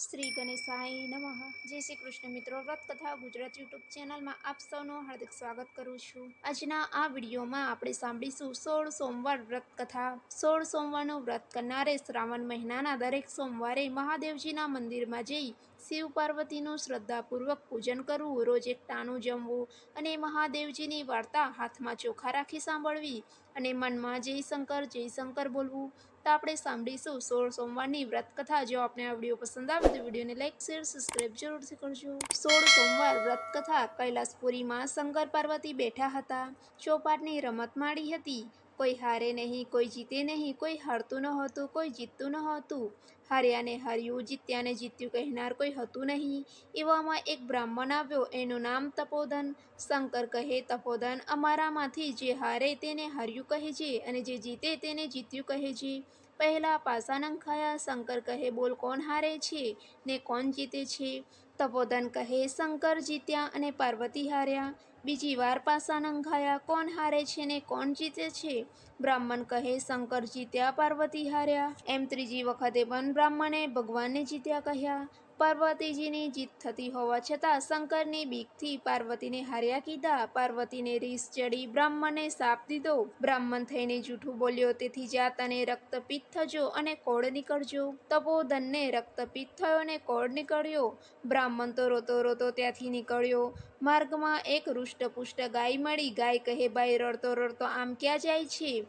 શ્રી ગણેશાય નમઃ. જય શ્રી કૃષ્ણ મિત્રો, વ્રત કથા ગુજરાત યુટ્યુબ ચેનલમાં આપ સૌનું હાર્દિક સ્વાગત કરું છું. આજના આ વિડીયોમાં આપણે સાંભળીશું સોળ સોમવાર વ્રત કથા. સોળ સોમવારનું વ્રત કરનારે શ્રાવણ મહિનાના દરેક સોમવારે મહાદેવજીના મંદિરમાં જઈ શિવ પાર્વતીનું શ્રદ્ધાપૂર્વક પૂજન કરવું, રોજ એક ટાણું જમવું અને મહાદેવજીની વાર્તા હાથમાં ચોખા રાખી સાંભળવી અને મનમાં જય શંકર જય શંકર બોલવું. તો આપણે સાંભળીશું સોળ સોમવારની વ્રત કથા જો આપને આ વીડિયો પસંદ આવે તો વિડીયોને લાઈક, શેર સબસ્ક્રાઈબ જરૂરથી કરજો. સોળ સોમવાર વ્રતકથા. કૈલાસપુરીમાં શંકર પાર્વતી બેઠા હતા. ચોપાટની રમત માડી હતી. કોઈ હારે નહીં, કોઈ જીતે નહીં, કોઈ હારતું નહોતું કોઈ જીતતું નહોતું હાર્યાને હાર્યું, જીત્યાને જીત્યું કહેનાર કોઈ હતું નહીં. એવામાં એક બ્રાહ્મણ આવ્યો, એનું નામ તપોધન. શંકર કહે, તપોધન અમારામાંથી જે હારે તેને હાર્યું કહે છે અને જે જીતે તેને જીત્યું કહે છે. પહેલાં પાસા નંખાયા, શંકર કહે, બોલ કોણ હારે છે ને કોણ જીતે છે? તપોધન કહે, શંકર જીત્યા અને પાર્વતી હાર્યા. બીજી વાર પાસા નંખાયા કોણ હારે છે ને કોણ જીતે છે? બ્રાહ્મણ કહે, શંકર જીત્યા, પાર્વતી હાર્યા. એમ ત્રીજી વખતે પણ બ્રાહ્મણે ભગવાનને જીત્યા કહ્યા. પાર્વતીજીની જીત થતી હોવા છતાં શંકરની બીકથી પાર્વતીને હાર્યા કીધા. પાર્વતીને રીસ ચડી બ્રાહ્મણે સાપ દીધો. બ્રાહ્મણ થઈને જૂઠું બોલ્યો, તેથી જાત અને રક્તપિત્ત થજો અને કોળ નીકળજો. તપોધનને રક્તપિત્ત થયો અને કોળ નીકળ્યો. બ્રાહ્મણ તો રોતો રોતો ત્યાંથી નીકળ્યો. માર્ગમાં એક હૃષ્ટપુષ્ટ ગાય મળી. ગાય કહે ભાઈ રડતો રડતો આમ ક્યાં જાય છે?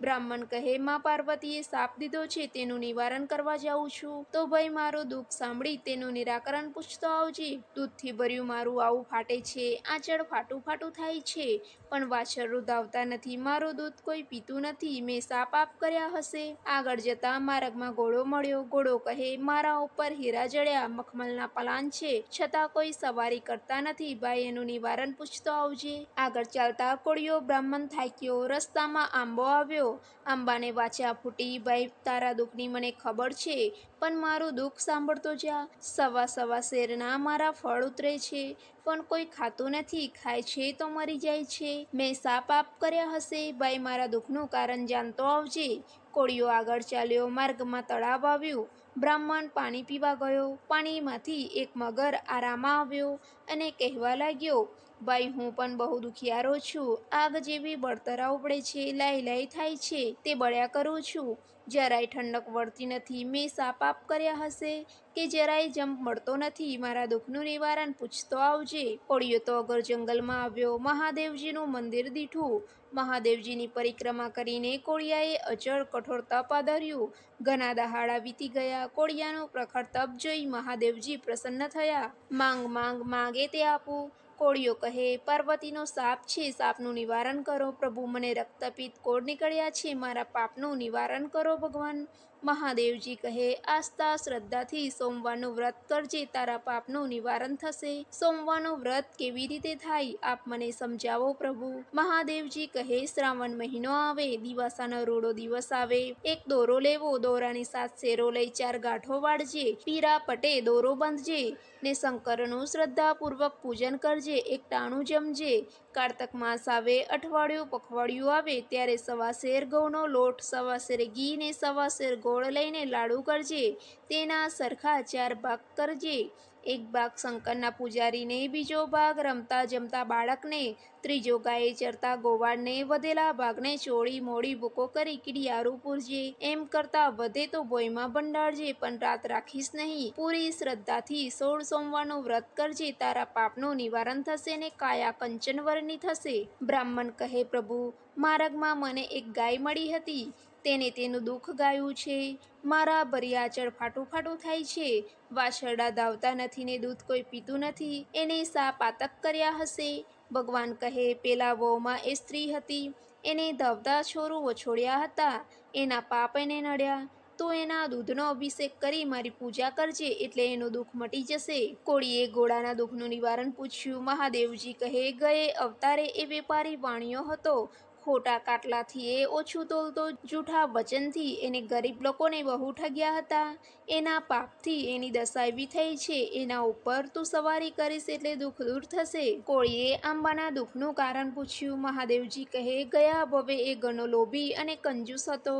બ્રાહ્મણ કહે, માં પાર્વતીએ સાપ દીધો છે, તેનું નિવારણ કરવા જાઉં છું. તો ભાઈ, મારું દુઃખ સાંભળી તેનું નિરાકરણ પૂછતો આવજે. દૂધથી ભર્યું મારું આવું ફાટે છે, આંચળ ફાટું ફાટું થાય છે, પણ વાછરડું ધાવતા નથી, મારું દૂધ કોઈ પીતું નથી, મેં સાપ આપ કર્યા હશે. આગળ જતા માર્ગમાં ઘોડો મળ્યો. ઘોડો કહે, મારા ઉપર હીરા જડ્યા, મખમલના પલાન છે, છતાં કોઈ સવારી કરતા નથી, ભાઈ, એનું નિવારણ પૂછતો આવજે. આગળ ચાલતા કોળિયો બ્રાહ્મણ થાક્યો. રસ્તામાં આંબો આવ્યો. આંબાને વાચા ફૂટી, ભાઈ, તારા દુઃખની મને ખબર છે, પણ મારું દુઃખ સાંભળતો જા. સવા સવા શેરના મારા ફળ ઉતરે છે, પણ કોઈ ખાતું નથી, ખાય છે તો મરી જાય છે. મેં સાપ આપ કર્યા હશે, ભાઈ, મારા દુઃખનું કારણ જાણતો આવજે. કોળિયો આગળ ચાલ્યો, માર્ગમાં તળાવ આવ્યું. બ્રાહ્મણ પાણી પીવા ગયો. પાણીમાંથી એક મગર આરામાં આવ્યો અને કહેવા લાગ્યો, ભાઈ, હું પણ બહુ દુખિયારો છું. આગ જેવી બળતરા ઉપડે છે, લાઈ લાઈ થાય છે. તે બળ્યા કરું છું. જરાય ઠંડક વળતી નથી. મેં સાપ આપ કર્યા હશે કે જરાય જંપ મળતો નથી. મારા દુઃખનું નિવારણ પૂછતો આવજે. કોળિયો તો અગર જંગલમાં આવ્યો. મહાદેવજીનું મંદિર દીઠું મહાદેવજીની પરિક્રમા કરીને કોળિયાએ અચળ કઠોર તપ આદર્યું. ઘણા દહાડા વીતી ગયા. કોળિયાનો પ્રખર તપ જોઈ મહાદેવજી પ્રસન્ન થયા. માંગ માંગ, માંગે તે આપું. કોળિયો કહે, પાર્વતીનો સાપ છે, સાપનું નિવારણ કરો. પ્રભુ મને રક્તપિત્ત કોળ નીકળ્યા છે. મારા પાપનું નિવારણ કરો ભગવાન. મહાદેવજી કહે, આસ્થા શ્રદ્ધાથી સોમવારનું વ્રત કરજે, તારા પાપનું નિવારણ થશે. સોમવારનું વ્રત કેવી રીતે થાય, આપ મને સમજાવો પ્રભુ. મહાદેવજી કહે, શ્રાવણ મહિનો આવે, દિવાસાનો રોડો દિવસ આવે. એક દોરો લેવો, દોરાની સાત શેરો લઈ ચાર ગાંઠો વાળજે. પીરા પટે, દોરો બાંધજે ને શંકરનું શ્રદ્ધાપૂર્વક પૂજન કરજે, એક ટાણું જમજે. કારતક માસ આવે, અઠવાડિયું પખવાડિયું આવે, ત્યારે સવા શેર ઘઉંનો લોટ, સવા શેર ઘી ને સવા શેર ગોળ લઈને લાડુ કરજે, તેના સરખા ચાર ભાગ કરજે. એક ભાગ શંકરના પૂજારીને, બીજો ભાગ રમતા જમતા બાળકને, ત્રીજો ગાયે ચરતા ગોવાળને, વધેલા ભાગને ચોળી મોડી ભૂકો કરી કીડિયારું પૂરજે. એમ કરતા વધે તો ભોયમાં ભંડાળજે પણ રાત રાખીશ નહીં. પૂરી શ્રદ્ધાથી સોળ સોમવારનું વ્રત કરજે, તારા પાપનું નિવારણ થશે ને કાયા કંચનવરની થશે. બ્રાહ્મણ કહે, પ્રભુ, માર્ગમાં મને એક ગાય મળી હતી. તેને તેનું દુઃખ ગાયું છે. મારા ભરિયાચળ ફાટું ફાટું થાય છે. વાછરડા ધાવતા નથી ને દૂધ કોઈ પીતું નથી. એને સા પાતક કર્યા હશે. ભગવાન કહે, પેલા વહુમાં એ સ્ત્રી હતી. એને ધાવતા છોરું વછોડ્યા હતા. એના પાપ એને નડ્યા. તો એના દૂધનો અભિષેક કરી મારી પૂજા કરજે એટલે એનું દુઃખ મટી જશે. કોળીએ ઘોડાના દુઃખનું નિવારણ પૂછ્યું. મહાદેવજી કહે, ગયે અવતારે એ વેપારી વાણિયો હતો. ખોટા કાટલાથી એ ઓછું તોલતો જૂઠા વચનથી એને ગરીબ લોકોને બહુ ઠગ્યા હતા. એના પાપથી એની દશા એવી થઈ છે, એના ઉપર તું સવારી કરીશ એટલે દુઃખ દૂર થશે. કોળીએ આંબાના દુઃખનું કારણ પૂછ્યું. મહાદેવજી કહે, ગયા ભવે એ ઘણો લોભી અને કંજૂસ હતો.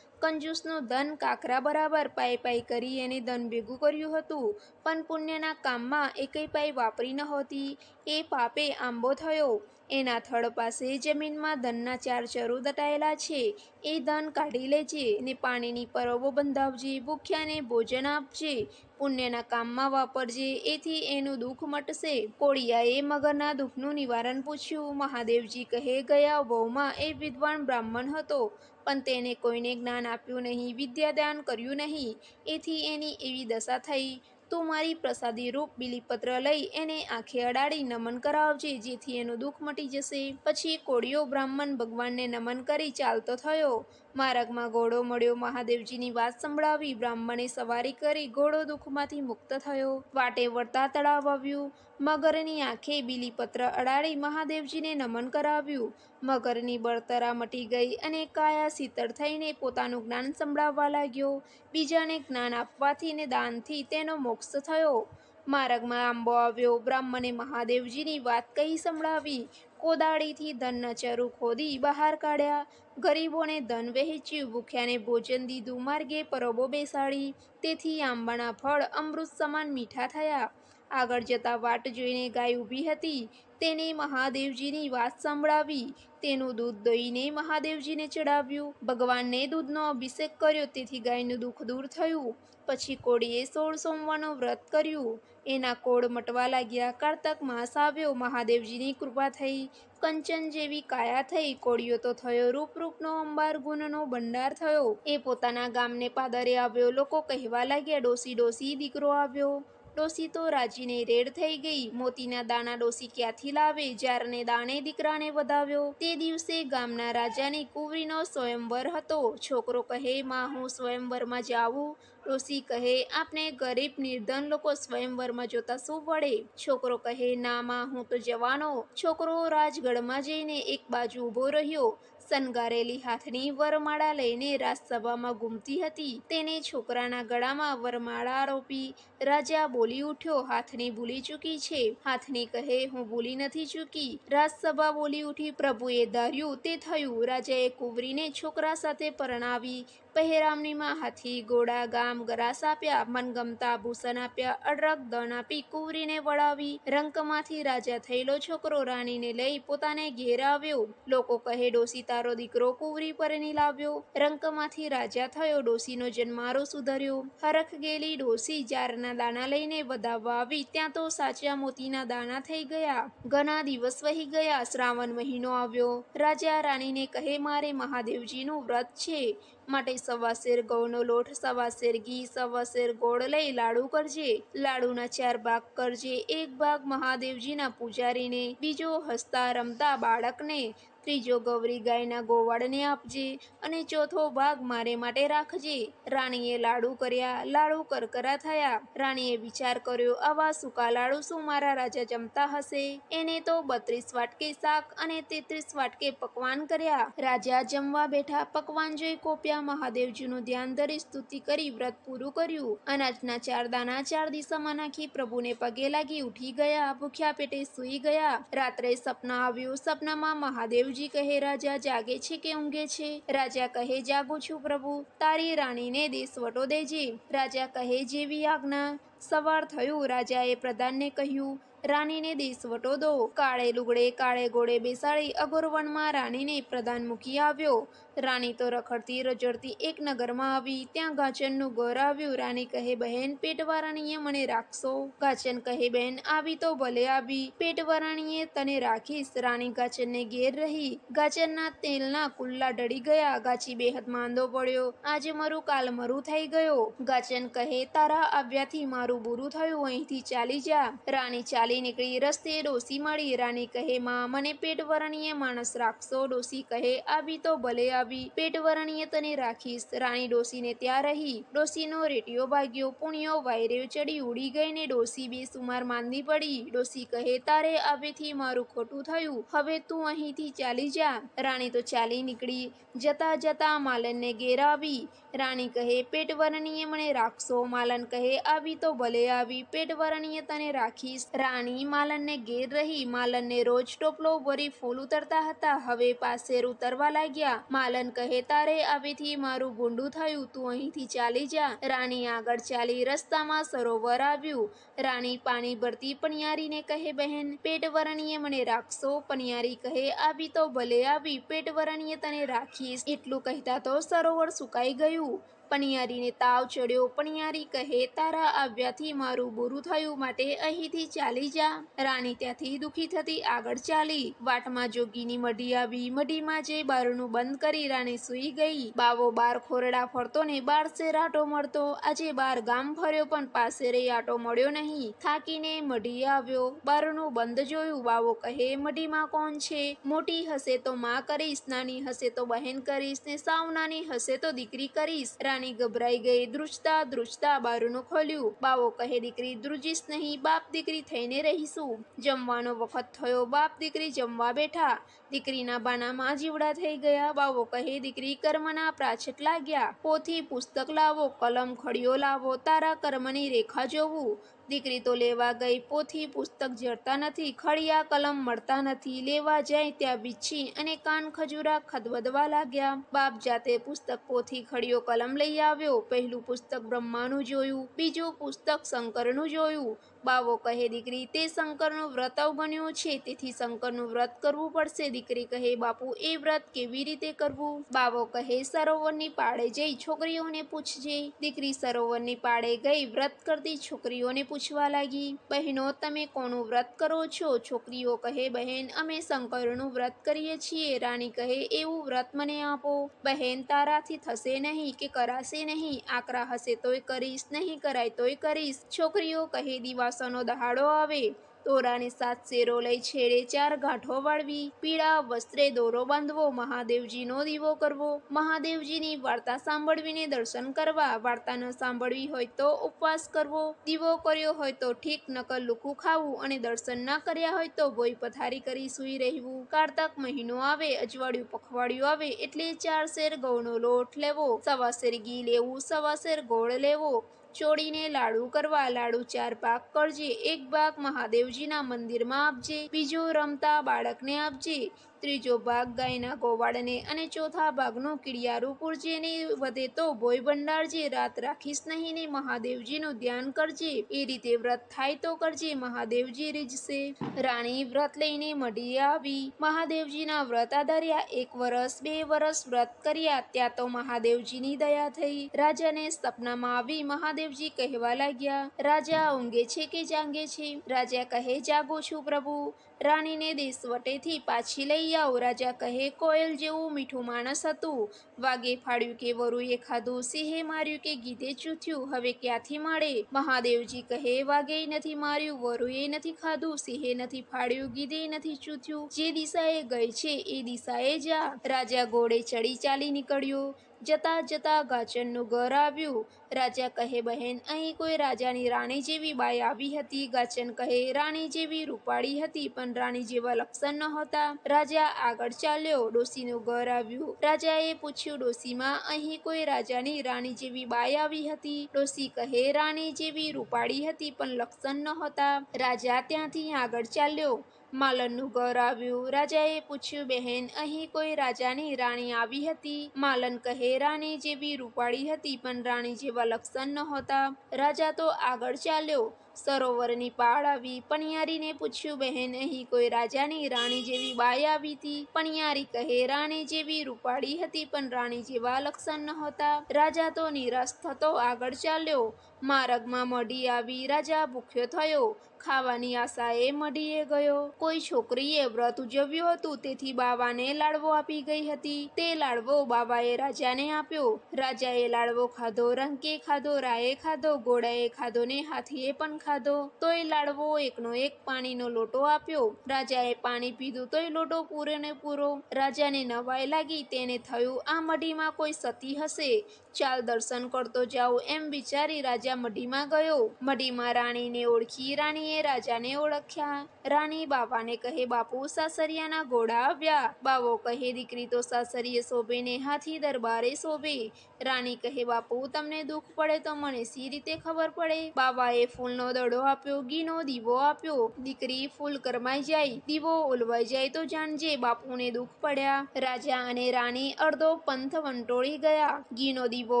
કંજૂસનું ધન કાકરા બરાબર પાઈ પાઈ કરી એને ધન ભેગું કર્યું હતું, પણ પુણ્યના કામમાં એકેય પાઈ વાપરી નહોતી એ પાપે આંબો થયો. એના થડ પાસે જમીનમાં ધનના ચાર ચરો દટાયેલા છે. એ ધન કાઢી લેજે ને પાણીની પરબો બંધાવજે, ભૂખ્યાને ભોજન આપજે, પુણ્યના કામમાં વાપરજે, એથી એનું દુઃખ મટશે. કોળિયાએ મગરના દુઃખનું નિવારણ પૂછ્યું, મહાદેવજી કહે, ગયા વહુમાં એ વિદ્વાન બ્રાહ્મણ હતો, પણ તેને કોઈને જ્ઞાન આપ્યું નહીં, વિદ્યાદાન કર્યું નહીં. એથી એની એવી દશા થઈ તું મારી પ્રસાદી રૂપ બિલીપત્ર લઈ એને આંખે અડાડી નમન કરાવજે, જેથી એનું દુઃખ મટી જશે. પછી કોળિયો બ્રાહ્મણ ભગવાનને નમન કરી ચાલતો થયો. માર્ગમાં ઘોડો મળ્યો, મહાદેવજીની વાત સંભળાવી બ્રાહ્મણે સવારી કરી ઘોડો દુઃખમાંથી મુક્ત થયો. વાટે વળતા તળાવ આવ્યું. મગરની આંખે બિલીપત્ર અડાડી મહાદેવજીને નમન કરાવ્યું. મગરની બળતરા મટી ગઈ અને કાયા શીતળ થઈને પોતાનું જ્ઞાન સંભળાવવા લાગ્યો. બીજાને જ્ઞાન આપવાથી ને દાનથી તેનો મોક્ષ થયો. માર્ગમાં આંબો આવ્યો. બ્રાહ્મણે મહાદેવજીની વાત કહી સંભળાવી. કોદાળીથી ધનના ચરુ ખોદી બહાર કાઢ્યા. ગરીબોને ધન વહેંચ્યું. ભૂખ્યાને ભોજન દીધું. માર્ગે પરબો બેસાડી. તેથી આંબાના ફળ, અમૃત સમાન મીઠા થયા. આગળ જતા વાટ જોઈને ગાય ઊભી હતી. તેને મહાદેવજીની વાત સંભળાવી. તેનું દૂધ દોઈને મહાદેવજીને ચડાવ્યું. ભગવાનને દૂધનો અભિષેક કર્યો, તેથી ગાયનું દુઃખ દૂર થયું. પછી કોળીએ સોળ સોમવારનું વ્રત કર્યું. એના કોળ મટવા લાગ્યા. કારતક માસ આવ્યો. મહાદેવજીની કૃપા થઈ. કંચન જેવી કાયા થઈ. કોળીઓ તો થયો રૂપરૂપનો અંબાર ગુણનો ભંડાર થયો. એ પોતાના ગામને પાદરે આવ્યો. લોકો કહેવા લાગ્યા, ડોસી ડોસી દીકરો આવ્યો. ડોસી તો રાજીને રેડ થઈ ગઈ. મોતીના દાણા ડોસી ક્યાંથી લાવે? જ્યારને દાણે દીકરાને વધાવ્યો, તે દિવસે ગામના રાજાની કુંવરીનો સ્વયંવર હતો. છોકરો કહે, માં, હું સ્વયંવરમાં જાઉં. ડોસી કહે, આપને ગરીબ નિર્ધન લોકો સ્વયંવરમાં જોતા શું વળે? છોકરો કહે, ના, માં, હું તો જવાનો. છોકરો રાજગઢમાં જઈને એક બાજુ ઊભો રહ્યો. શણગારેલી હાથની વરમાળા લઈને રાજસભામાં ઘૂમતી હતી. તેને છોકરાના ગળામાં વરમાળા આરોપી રાજા બોલી ઉઠ્યો, હાથની ભૂલી ચૂકી છે. હાથની કહે, હું ભૂલી નથી ચૂકી. રાજસભા બોલી ઉઠી, પ્રભુએ ધાર્યું, તે થયું. રાજાએ કુંવરીને છોકરા સાથે પરણાવી, પહેરામણીમાં હાથી, ઘોડા, ગામ, ગરાસ આપ્યા, મનગમતા ભૂષણ આપ્યા, અડરક, દણ આપી કુંવરીને વળાવી. રંકમાંથી રાજા થયેલો છોકરો રાણીને લઈ પોતાને ઘેર આવ્યો. લોકો કહે ડોસી તારો દીકરો કુવરી પરણી લાવ્યો રંકમાંથી રાજા થયો, ડોસીનો જન્મારો સુધર્યો. હરખ ગયેલી ડોસી જારના દાણા લઈને વધાવવા આવી. ત્યાં તો સાચા મોતીના દાણા થઈ ગયા. ઘણા દિવસ વહી ગયા, શ્રાવણ મહિનો આવ્યો. રાજા રાણીને કહે, મારે મહાદેવજીનું વ્રત છે. માટે સવા શેર ઘઉંનો લોટ સવા શેર ઘી સવા શેર ગોળ લઈ લાડુ કરજે. લાડુના ચાર ભાગ કરજે. એક ભાગ મહાદેવજીના પૂજારીને, બીજો હસતા રમતા બાળકને, ત્રીજો ગૌરી ગાયના ગોવાળને આપજે અને ચોથો ભાગ મારે માટે રાખજે. રાણીએ લાડુ કર્યા, લાડુ કરકરા થયા. રાણીએ વિચાર કર્યો, આવા સૂકા લાડુ શું મારા રાજા જમતા હશે? એને તો બત્રીસ વાટકે શાક અને તેત્રીસ વાટકે પકવાન કર્યા. રાજા જમવા બેઠા, પકવાન જોઈ કોપ્યા. મહાદેવજીનું ધ્યાન ધરી સ્તુતિ કરી વ્રત પૂરું કર્યું. અનાજના ચાર દાના ચાર દિશામાં નાખી પ્રભુને પગે લાગી ઉઠી ગયા. ભૂખ્યા પેટે સૂઈ ગયા. રાત્રે સપના આવ્યું. સપનામાં મહાદેવજી કહે, રાજા જાગે છે કે ઊંઘે છે? રાજા કહે, જાગું છું પ્રભુ. તારી રાણીને દેશવટો દેજે. રાજા કહે, જેવી આજ્ઞા. સવાર થયું. રાજાએ પ્રધાનને કહ્યું, રાણીને દેશવટો દો. કાળે લુગડે કાળે ઘોડે બેસાડી અગોરવનમાં રાણીને પ્રધાન મૂકી આવ્યો. રાણી તો રખડતી રજડતી એક નગરમાં આવી. ત્યાં ગાચનનું ઘર આવ્યું. રાણી કહે, બહેન, પેટવારાણીએ મને રાખશો? ગાચન કહે, બહેન, આવી તો ભલે આવી. પેટવારાણીએ તને રાખીશ. રાણી ગાચનને ઘેર રહી. ગાચનના તેલના કુલ્લા ડળી ગયા. ગાચી બેહદ માંદો પડ્યો. આજે મારું કાલ મરું થઈ ગયો. ગાચન કહે, તારા આવ્યાથી મારું બુરું થયું. અહીંથી ચાલી જા. રાણી ચાલી નીકળી. રસ્તે ડોસી મળી. રાણી કહે, માં, મને પેટવરણીએ માણસ રાખશો. ડોસી કહે, આવી તો ભલે આવી પેટવરણીએ તને રાખીશ. રાણી ડોસીને ત્યાં રહી. ડોસીનો રેટિયો ભાગ્યો. પુણ્યો, વાયરેવ ચડી ઉડી ગઈ ને ડોસી બે સુમાર માંદી પડી. ડોસી કહે, તારે આવેથી મારું ખોટું થયું. હવે તું અહીંથી ચાલી જા. રાણી તો ચાલી નીકળી. જતા જતા માલનને ઘેર આવી. રાણી કહે પેટવરણીએ મને રાખશો. માલન કહે, આવી તો ભલે આવી. પેટવરણીએ તને રાખીશ. રાણી માલનને ઘેર રહી. માલનને રોજ ટોપલો ભરી ફૂલ ઉતરતા હતા. હવે પાસેર ઉતરવા લાગ્યા. માલન કહે, તારે આવેથી મારું ગુંડું થયું, તું અહીંથી ચાલી જા. રાણી આગળ ચાલી રસ્તામાં સરોવર આવ્યું. રાણી પાણી ભરતી પણિયારીને કહે, બહેન, પેટ વરણીએ મને રાખશો? પણિયારી કહે, આવી તો ભલે આવી, પેટ વરણીએ તને રાખીશ. એટલું કહેતા તો સરોવર સુકાઈ ગયું. પણિયારીને તાવ ચડ્યો. પણિયારી કહે, તારા આવ્યાથી મારું બુરું થયું માટે અહીંથી ચાલી જા. રાણી ત્યાંથી દુખી થતી આગળ ચાલી. વાટમાં જોગીની મઢી આવી. મઢીમાં જે બારણું બંધ કરી રાણી સૂઈ ગઈ. બાવો બાર ખોરડા ફરતો ને બાર શેર આટો મળતો. આજે બાર ગામ ફર્યો પણ પાસેરે આટો મળ્યો નહીં. થાકીને મઢી આવ્યો. બારણું બંધ જોયું. બાવો કહે, મઢીમાં કોણ છે? મોટી હશે તો માં કરીશ, નાની હશે તો બહેન કરીશ ને સાવ નાની હશે તો દીકરી કરીશ. રાણી ગભરાઈ ગઈ ધ્રુજતા ધ્રુજતા બારણું ખોલ્યું. બાવો કહે, દીકરી ધ્રુજીશ નહીં, બાપ દીકરી થઈને રહીશું. જમવાનો વખત થયો, બાપ દીકરી જમવા બેઠા. દીકરીના બાનામાં જીવડા થઈ ગયા. બાવો કહે, દીકરી, કર્મના પ્રાછટ લાગ્યા. પોથી પુસ્તક લાવો, કલમ ખડિયો લાવો, તારા કર્મની રેખા જોવું. દીકરી તો લેવા ગઈ, પોથી પુસ્તક જડતા નથી, ખડિયા કલમ મળતા નથી, લેવા જાય ત્યાં બીછી અને કાન ખજૂરા ખદવદવા લાગ્યા. બાપ જાતે પુસ્તક પોથી ખડિયો કલમ લઈ આવ્યો, પહેલું પુસ્તક બ્રહ્માનું જોયું, બીજું પુસ્તક શંકરનું જોયું બાવો કહે, દીકરી, તે શંકરનું વ્રત અવગણ્યું છે, તેથી શંકરનું વ્રત કરવું પડશે. દીકરી કહે, બાપુ, એ વ્રત કેવી રીતે કરવું? બાવો કહે, સરોવરની પાળે જઈ છોકરીઓને પૂછજે. દીકરી સરોવરની પાળે ગઈ વ્રત કરતી છોકરીઓને પૂછવા લાગી, બહેનો, તમે કોનું વ્રત કરો છો? છોકરીઓ કહે, બહેન, અમે શંકરનું વ્રત કરીએ છીએ. રાણી કહે, એવું વ્રત મને આપો. બહેન, તારાથી થશે નહીં કે કરાશે નહીં? આકરા હશે તોય કરીશ નહીં, કરાય તોય કરીશ. છોકરીઓ કહે દિવાસોનો દહાડો આવે, તોરાની સાત શેરો લઈ છેડે ચાર ગાંઠો વાળવી, પીળા વસ્ત્રે દોરો બાંધવો, મહાદેવજીનો દીવો કરવો. મહાદેવજીની વાર્તા સાંભળવીને દર્શન કરવા, વાર્તા ન સાંભળવી હોય તો ઉપવાસ કરવો. દીવો કર્યો હોય તો ઠીક નકલ લુખું ખાવું અને દર્શન ના કર્યા હોય તો ભોય પથારી કરી સૂઈ રહેવું. કારતક મહિનો આવે, અજવાળિયું પખવાડિયું આવે, એટલે ચાર શેર ઘઉંનો લોટ લેવો, સવા શેર ઘી લેવું, સવા શેર ગોળ લેવો. ચોળીને લાડુ કરવા લાડુ ચાર પાક કરજે, એક ભાગ મહાદેવજીના મંદિરમાં આપજે, બીજો રમતા બાળકને આપજે ત્રીજો ભાગ ગાયના ગોવાળને અને ચોથા ભાગનું કિડિયારું પૂરજે ને વધે તો ભોય ભંડારજે રાત રાખીશ નહીં ને મહાદેવજીનું ધ્યાન કરજે. એ રીતે વ્રત થાય તો કરજે, મહાદેવજી રીઝશે. રાણી વ્રત લઈને મઢી આવી. મહાદેવજીના વ્રત આધાર્યા એક વરસ, બે વરસ વ્રત કર્યા. ત્યાં તો મહાદેવજીની દયા થઈ. રાજાને સપનામાં આવી મહાદેવજી કહેવા લાગ્યા, રાજા ઊંઘે છે કે જાંગે છે? રાજા કહે, જાગો છું પ્રભુ. રાણીને દેશવટેથી પાછી લઈ આવો. રાજા કહે, કોયલ જેવું મીઠું માણસ હતું. વાગે ફાડ્યું કે, વરુએ ખાધું, સિંહે માર્યું કે, ગીધે ચૂથ્યું, હવે ક્યાંથી મળે? મહાદેવજી કહે, વાગે નથી માર્યું, વરુએ નથી ખાધું, સિંહે નથી ફાડ્યું, ગીધે નથી ચૂથ્યું. જે દિશાએ ગઈ છે, એ દિશાએ જા. રાજા ઘોડે ચડી ચાલી નીકળ્યો. જતા જતા ગાચરનું ઘર આવ્યું. રાજા કહે, બહેન, અહીં કોઈ રાજાની રાણી જેવી બાઈ આવી હતી. ગાચન કહે, રાણી જેવી રૂપાળી હતી, પણ રાણી જેવા લક્ષણ નહોતા. રાજા આગળ ચાલ્યો, ડોસીનું ઘર આવ્યું. રાજાએ પૂછ્યું, ડોસીમાં અહીં કોઈ રાજાની રાણી જેવી બાઈ આવી હતી? ડોસી કહે, રાણી જેવી રૂપાળી હતી, પણ લક્ષણ નહોતા. રાજા ત્યાંથી આગળ ચાલ્યો. માલનનું ઘર આવ્યું. રાજાએ પૂછ્યું, બહેન, અહીં કોઈ રાજાની રાણી આવી હતી? માલન કહે, રાણી જેવી રૂપાળી હતી, પણ રાણી જેવા લક્ષણ નહોતા. રાજા તો આગળ ચાલ્યો. સરોવરની પાળ આવી પણિયારીને પૂછ્યું, બહેન, અહીં કોઈ રાજાની રાણી જેવી બાઈ આવી હતી? પણિયારી કહે, રાણી જેવી રૂપાળી હતી, પણ રાણી જેવા લક્ષણ નહોતા. રાજા તો નિરાશ થતો આગળ ચાલ્યો. માર્ગમાં મઢી આવી, રાજા ભૂખ્યો થયો. ખાવાની આશાએ મઢીએ ગયો. કોઈ છોકરીએ વ્રત ઉજવ્યું હતું, તેથી બાવાને લાડવો આપી ગઈ હતી. તે લાડવો બાવાએ રાજાને આપ્યો. રાજાએ લાડવો ખાધો રંકે ખાધો રાયે ખાધો ઘોડાએ ખાધો ને હાથીએ પણ ખાધો, તોય લાડવો એકનો એક પાણીનો લોટો આપ્યો. રાજાએ પાણી પીધું, તોય લોટો પૂરે ને પૂરો. રાજાને નવાઈ લાગી, તેને થયું, આ મઢીમાં કોઈ સતી હશે? ચાલ દર્શન કરતો જાઉં એમ વિચારી રાજા મઢીમાં ગયો. મઢીમાં રાણીને ઓળખી, રાણીએ રાજાને ઓળખ્યા. રાણી બાવાને કહે, બાપુ, સાસરિયાના ઘોડા આવ્યા. બાવો કહે, દીકરી તો સાસરીએ શોભે ને હાથી દરબારે શોભે. રાણી કહે, બાપુ, તમને દુઃખ પડે તો મને સી રીતે ખબર પડે? બાવાએ ફૂલનો દડો આપ્યો, ઘીનો દીવો આપ્યો. દીકરી ફૂલ કરમાઈ જાય, દીવો ઓલવાઈ જાય તો જાણજે બાપુને દુઃખ પડ્યા. રાજા અને રાણી અડધો પંથ વંટોળી ગયા. ઘીનો દીવો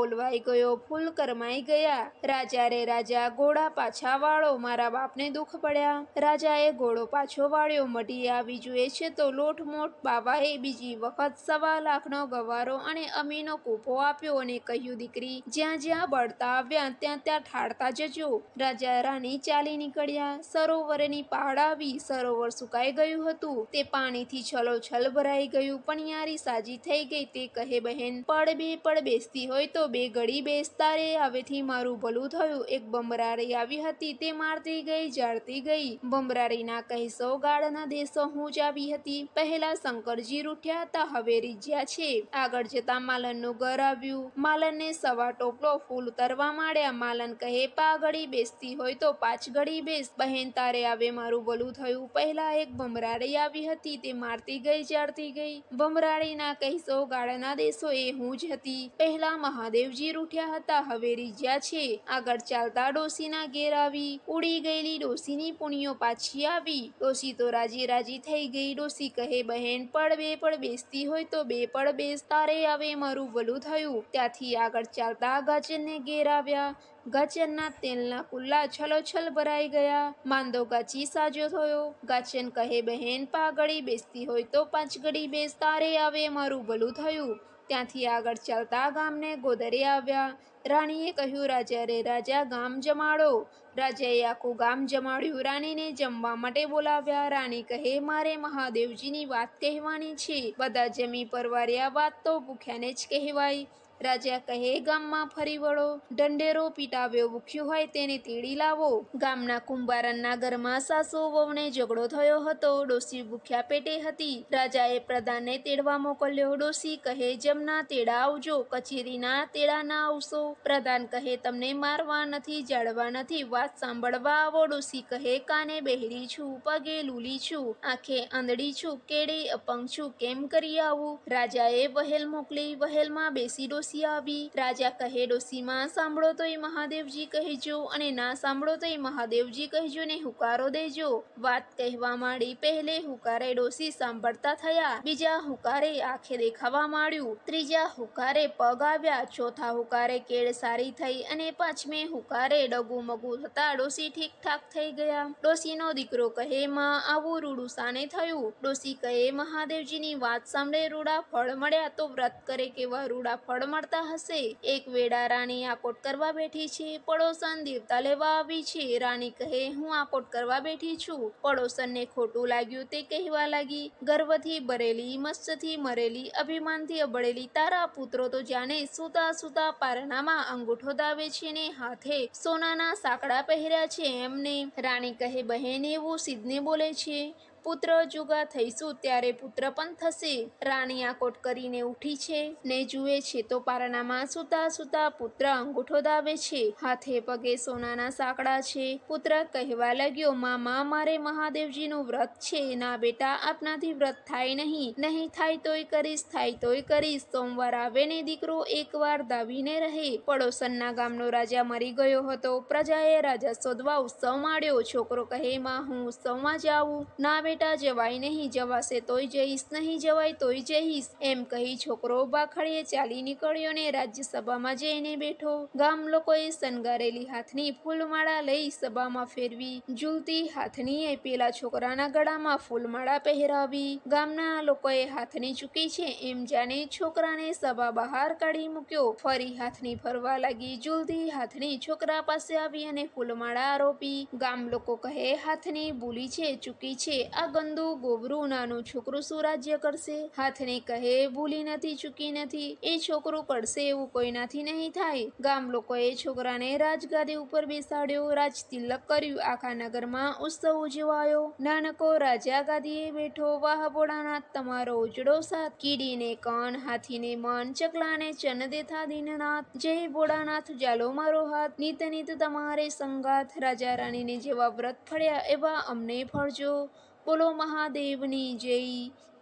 ઓલવાઈ ગયો, ફૂલ કરમાઈ ગયા. રાજા રે રાજા, ઘોડા પાછા વાળો, મારા બાપને દુઃખ પડ્યા. રાજાએ ઘોડો પાછો વાળ્યો, મઢી આવી જુએ છે તો લોટ મોટ બાબાએ બીજી વખત સવા લાખનો ગવારો અને અમીનો કૂપો આપ્યો અને કહ્યું, દીકરી, જ્યાં જ્યાં બળતા આવ્યા, ત્યાં ત્યાં ઠાળતા જજો. રાજા રાણી ચાલી નીકળ્યા. સરોવરની પહાડ આવી સરોવર સુકાઈ ગયું હતું. તે પાણીથી છલોછલ ભરાઈ ગયું. પણ યારી સાજી થઈ ગઈ. તે કહે, બહેન પડ બે પડ બેસતી હોય તો બે ઘડી બેસતા રે. હવેથી મારું ભલું થયું. એક બમરારી આવી હતી. તે મારતી ગઈ, જાળતી ગઈ. બમરારીના કહેસો ગાળના દેશો, હું જ આવી હતી. પહેલા શંકરજી રૂઠ્યા હતા. હવે રીજ્યા છે. આગળ જતા માલનનું ઘર આવ્યું. માલનને સવા ટોપલો ફૂલ ઉતરવા માંડ્યા. માલન કહે, પાઘડી બેસતી હોય તો પાંચ ઘડી બેસ. બહેન તારે આવે મારું ભલું થયું. પહેલા એક ભમરાડી આવી હતી. તે મારતી ગઈ જાળતી ગઈ. ભમરાડીના કહેશો ગાળના દેશો, એ હું જ હતી. પહેલા મહાદેવજી રૂઠ્યા હતા. હવે રીજ્યા છે. આગળ ચાલતા ડોસીના ઘેર આવી. ઉડી ગયેલી ડોસીની પુણ્યો પાછી આવી. ડોસી તો રાજી રાજી થઈ ગઈ. ડોસી કહે, બહેન પડ બે પડ બેસતી હોય તો બે પડ બેસ. તારે આવે મારું ભલું થયું. ત્યાંથી આગળ ચાલતા ગાજરને ઘેર આવ્યા. ગાચરના તેલના કુલ્લા છલોછલ ભરાઈ ગયા. માંદો ગાચી સાજો થયો. ગાચન કહે, બહેન, પાઘડી બેસતી હોય તો પાંચગડી બેસ, તારે આવે મારું ભલું થયું. ત્યાંથી આગળ ચાલતા ગામને ગોદરે આવ્યા. રાણીએ કહ્યું, રાજા રે, રાજા, ગામ જમાડો. રાજાએ આખું ગામ જમાડ્યું. રાણીને જમવા માટે બોલાવ્યા. રાણી કહે, મારે મહાદેવજીની વાત કહેવાની છે. બધા જમી પરવાર્યા, વાત તો ભૂખ્યાને જ કહેવાય. રાજા કહે, ગામમાં ફરી વળો. ઢંઢેરો પીટાવ્યો ભૂખ્યું હોય તેને તેડી લાવો. ગામના કુંભારનના ઘરમાં સાસુ વહુને ઝઘડો થયો હતો. ડોસી ભૂખ્યા પેટે હતી. રાજાએ પ્રધાનને તેડવા મોકલ્યો. ડોસી કહે, જમના તેડા આવજો, કચેરીના તેડા ના આવશો. પ્રધાન કહે, તમને મારવા નથી, જાળવા નથી. વાત સાંભળવા આવો. ડોસી કહે, કાને બહેરી છું, પગે લૂલી છું, આંખે આંધળી છું, કેડે અપંગ છું, કેમ કરી આવું? રાજાએ વહેલ મોકલી. વહેલમાં બેસી ડોસી આવી. રાજા કહે, ડોસીમાં, સાંભળો તોય મહાદેવજી કહેજો અને ના સાંભળો તોય મહાદેવજી કહેજો ને હુકારો દેજો. વાત કહેવા માંડી, પહેલે હુકારે ડોસી સાંભળતા થયા, બીજા હુકારે આંખે દેખાવા માંડ્યું, ત્રીજા હુકારે પગ આવ્યા, ચોથા હુકારે કેળ સારી થઈ અને પાંચમે હુકારે ડગુ મગુ થતા ડોસી ઠીક ઠાક થઈ ગયા. ડોસીનો દીકરો કહે, માં, આવું રૂડું સાને થયું? ડોસી કહે, મહાદેવજીની વાત સાંભળે રૂડા ફળ મળ્યા તો વ્રત કરે કેવા રૂડા ફળ મળતા હશે. એક વેડા રાણી આકોટ કરવા બેઠી છે. પડોસન દેવતા લેવા આવી છે. રાણી કહે, હું આકોટ કરવા બેઠી છું. પડોસનને ખોટું લાગ્યું તે કહેવા લાગી. ગર્વથી ભરેલી મસ્તથી મરેલી, અભિમાનથી અબળેલી તારા પુત્રો તો જાણે સૂતા સૂતા પારણામાં અંગૂઠો દાવે છે ને હાથે સોનાના સાંકડા પહેર્યા છે એમને. રાણી કહે, બહેન, એવું સિદ્ધને બોલે છે. પુત્ર જુગા થઈશું ત્યારે પુત્ર પણ થશે. રાણી આકોટ કરીને ઉઠી છે, ને જુએ છે તો પારણામાં સૂતા સૂતા પુત્ર અંગૂઠો દાવે છે. હાથે પગે સોનાના સાંકડા છે. પુત્ર કહેવા લાગ્યો, મામા, મારે મહાદેવજીનું વ્રત છે. ના બેટા, આપનાથી વ્રત થાય નહીં. નહીં થાય તોય કરીશ, થાય તોય કરીશ. સોમવાર આવે ને દીકરો એકવાર દાવીને રહે. પડોશનના ગામનો રાજા મરી ગયો હતો. પ્રજાએ રાજા શોધવા ઉત્સવ માંડ્યો છોકરો કહે, માં, હું ઉત્સવમાં જાઉં. ના જવાય નહીં, જવાશે તોય જઈશ નહીં, જવાય તોય જઈશ. એમ કહી છોકરો બાખડીએ ચાલી નીકળ્યો ને રાજ્યસભામાં જઈને બેઠો. ગામ લોકોએ શણગારેલી હાથની ફૂલમાળા લઈ સભામાં ફેરવી. ઝૂલતી હાથનીએ પેલા છોકરાના ગળામાં ફૂલમાળા પહેરાવી. ગામના લોકોએ હાથની ચૂકી છે એમ જાણે છોકરાને સભા બહાર કાઢી મૂક્યો. ફરી હાથની ફરવા લાગી, ઝૂલતી હાથની છોકરા પાસે આવી અને ફૂલમાળા આરોપી. ગામ લોકો કહે, હાથની ભૂલી છે, ચૂકી છે. આ ગંદુ ગોબરું નાનું છોકરું શું રાજ્ય કરશે? હાથને કહે, ભૂલી નથી, ચૂકી નથી. એ છોકરું કરશે એવું કોઈનાથી નહીં થાય. ગામ લોકોએ છોકરાને રાજગાદી ઉપર બેસાડ્યો. રાજ તિલક કર્યું. આખા નગરમાં ઉત્સવ ઉજવાયો. નાનકો રાજા ગાદીએ બેઠો. વાહ ભોળાનાથ, તમારો ઉજડો સાથ. કીડીને કણ, હાથીને મન, ચકલાને ચન દેથા દીનનાથ. જય ભોળાનાથ, જાલો મારો હાથ. નિત નિત તમારે સંગાથ. રાજા રાણીને જેવા વ્રત ફળ્યા એવા અમને ફળજો. બોલો મહાદેવની જય.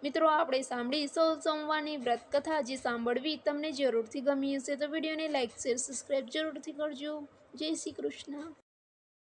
મિત્રો, આપણે સાંભળી સોળ સોમવારની વ્રત કથા જે સાંભળવી તમને જરૂરથી ગમી હશે તો વિડીયોને લાઇક શેર, સબસ્ક્રાઈબ જરૂરથી કરજો. જય શ્રી કૃષ્ણ.